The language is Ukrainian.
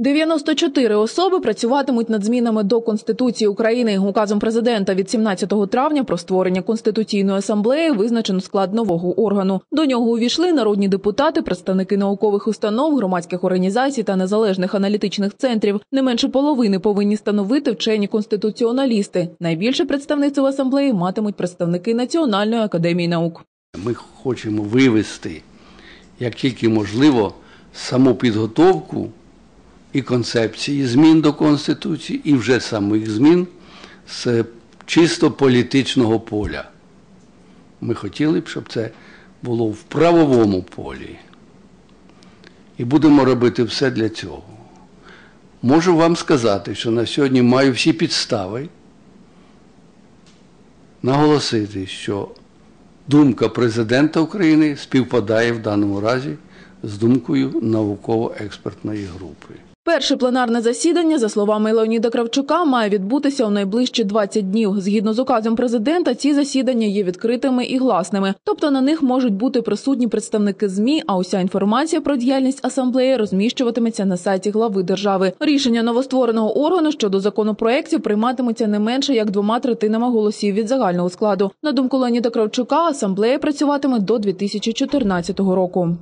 94 особи працюватимуть над змінами до Конституції України. Указом президента від 17 травня про створення Конституційної асамблеї визначено склад нового органу. До нього увійшли народні депутати, представники наукових установ, громадських організацій та незалежних аналітичних центрів. Не менше половини повинні становити вчені конституціоналісти. Найбільше представництво в асамблеї матимуть представники Національної академії наук. Ми хочемо вивести, як тільки можливо, саму підготовку і концепції змін до Конституції, і вже самих змін з чисто політичного поля. Ми хотіли б, щоб це було в правовому полі. І будемо робити все для цього. Можу вам сказати, що на сьогодні маю всі підстави наголосити, що думка президента України співпадає в даному разі з думкою науково-експертної групи. Перше пленарне засідання, за словами Леоніда Кравчука, має відбутися у найближчі 20 днів. Згідно з указом президента, ці засідання є відкритими і гласними, тобто на них можуть бути присутні представники змі. А уся інформація про діяльність асамблеї розміщуватиметься на сайті глави держави. Рішення новоствореного органу щодо законопроєктів прийматимуться не менше як двома третинами голосів від загального складу. На думку Леоніда Кравчука, асамблея працюватиме до 2014 року.